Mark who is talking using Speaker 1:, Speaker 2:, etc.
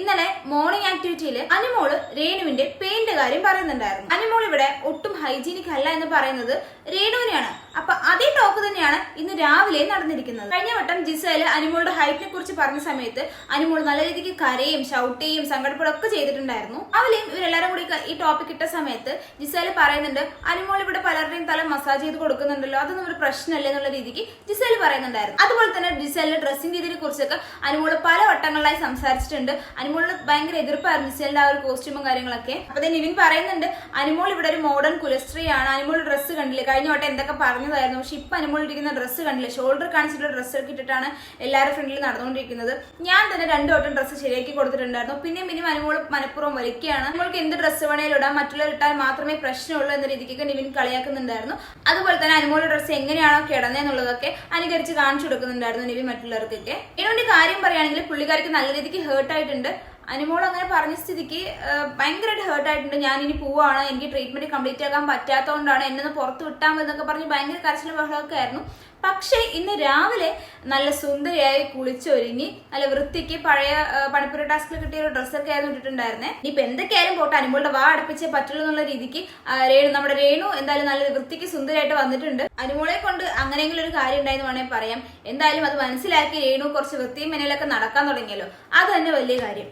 Speaker 1: ഇന്നലെ മോർണിംഗ് ആക്ടിവിറ്റിയിൽ അനുമോൾ രേണുവിന്റെ പെയിന്റ് കാര്യം പറയുന്നുണ്ടായിരുന്നു. അനുമോൾ ഇവിടെ ഒട്ടും ഹൈജീനിക് അല്ല എന്ന് പറയുന്നത് രേണുവിനെയാണ്. അപ്പൊ അതേ ടോക്ക് തന്നെയാണ് ഇന്ന് രാവിലെ നടന്നിരിക്കുന്നത്. കഴിഞ്ഞ വട്ടം ജിസയിൽ അനുമോളുടെ ഹൈറ്റിനെ കുറിച്ച് പറഞ്ഞ സമയത്ത് അനുമോൾ നല്ല രീതിക്ക് കരയും ഷൗട്ട് ചെയ്യും സങ്കടപ്പെടുകയും ഒക്കെ ചെയ്തിട്ടുണ്ടായിരുന്നു. രാവിലെയും ഇവരെല്ലാരും കൂടി ഈ ടോപ്പിക് ഇട്ട സമയത്ത് ജിസയിൽ പറയുന്നുണ്ട് അനുമോൾ ഇവിടെ പലരുടെയും തല മസാജ് ചെയ്ത് കൊടുക്കുന്നുണ്ടല്ലോ അതൊന്നും ഒരു പ്രശ്നമല്ല എന്നുള്ള രീതിക്ക് ജിസേൽ പറയുന്നുണ്ടായിരുന്നു. അതുപോലെ തന്നെ ജിസേലിന്റെ ഡ്രസ്സിംഗ് രീതിയെ കുറിച്ചൊക്കെ അനുമോൾ പല വട്ടങ്ങളിലായി സംസാരിച്ചിട്ടുണ്ട്. അനുമോളിന് ഭയങ്കര എതിർപ്പായിരുന്നു ജിസേലിന്റെ ആ ഒരു കോസ്റ്റ്യൂമും കാര്യങ്ങളൊക്കെ. അപ്പൊ തന്നെ നിവിൻ പറയുന്നുണ്ട് അനുമോൾ ഇവിടെ ഒരു മോഡേൺ കുലസ്ത്രീ ആണ് അനുമോൾ ഡ്രസ്സ് കണ്ടില്ലേ? കഴിഞ്ഞ വട്ടം എന്തൊക്കെ പറഞ്ഞതായിരുന്നു പക്ഷെ ഇപ്പൊ അനുമോൾ ഇരിക്കുന്ന ഡ്രസ്സ് കണ്ടില്ലേ? ഷോൾഡർ കാണിച്ചിട്ടുള്ള ഡ്രസ്സ് ഒക്കെ ഇട്ടിട്ടാണ് എല്ലാവരുടെ ഫ്രണ്ടിൽ നടന്നുകൊണ്ടിരിക്കുന്നത്. ഞാൻ തന്നെ രണ്ട് വട്ടം ഡ്രസ്സ് ശരിയാക്കി കൊടുത്തിട്ടുണ്ടായിരുന്നു. പിന്നെ പിന്നെയും അനുമോൾ മനഃപൂർവം വലിക്കുകയാണ്. നമ്മൾക്ക് എന്ത് ഡ്രസ്സ് വേണേലും ഇടാം. മറ്റുള്ളവർ ഇട്ടാൽ മാത്രമേ പ്രശ്നമുള്ളൂ എന്ന രീതിക്കൊക്കെ നിവിൻ കളിയാക്കുന്നുണ്ടായിരുന്നു. അതുപോലെ തന്നെ അനുമോളുടെ ഡ്രസ്സ് എങ്ങനെയാണോ കിടന്നതെന്നുള്ളതൊക്കെ അനുകരിച്ച് കാണിച്ചു കൊടുക്കുന്നുണ്ടായിരുന്നു നിവിൻ മറ്റുള്ളവർക്കൊക്കെ. ഇതിനുവേണ്ടി കാര്യം പറയുകയാണെങ്കിൽ പുള്ളിക്കാർക്ക് നല്ല രീതിക്ക് ഹേർട്ട് ആയിട്ടുണ്ട്. അനുമോൾ അങ്ങനെ പറഞ്ഞ സ്ഥിതിക്ക് ഭയങ്കരമായിട്ട് ഹേർട്ട് ആയിട്ടുണ്ട്. ഞാൻ ഇനി പോവാണ്. എനിക്ക് ട്രീറ്റ്മെന്റ് കംപ്ലീറ്റ് ആക്കാൻ പറ്റാത്തതുകൊണ്ടാണ് എന്നെ പുറത്ത് വിട്ടാൽ മതി എന്നൊക്കെ പറഞ്ഞ് ഭയങ്കര കരച്ചിലും ബഹളമൊക്കെ ആയിരുന്നു. പക്ഷേ ഇന്ന് രാവിലെ നല്ല സുന്ദരിയായി കുളിച്ചൊരുങ്ങി നല്ല വൃത്തിക്ക് പഴയ പണിപ്പുര ടാസ്കിൽ കിട്ടിയ ഒരു ഡ്രസ്സൊക്കെ ആയിരുന്നു ഇട്ടിട്ടുണ്ടായിരുന്നേ. ഇപ്പൊ എന്തൊക്കെയായാലും പോട്ടെ അനുമോളുടെ വാ അടപ്പിച്ചേ പറ്റുള്ളൂ എന്നുള്ള രീതിക്ക് രേണു നമ്മുടെ രേണു എന്തായാലും നല്ല വൃത്തിക്ക് സുന്ദരിയായിട്ട് വന്നിട്ടുണ്ട്. അനുമോളെ കൊണ്ട് അങ്ങനെയെങ്കിലും ഒരു കാര്യം ഉണ്ടായെന്ന് വേണമെങ്കിൽ പറയാം. എന്തായാലും അത് മനസ്സിലാക്കി രേണു കുറച്ച് വൃത്തിയും മെനയിലൊക്കെ നടക്കാൻ തുടങ്ങിയല്ലോ. അത് തന്നെ വലിയ കാര്യം.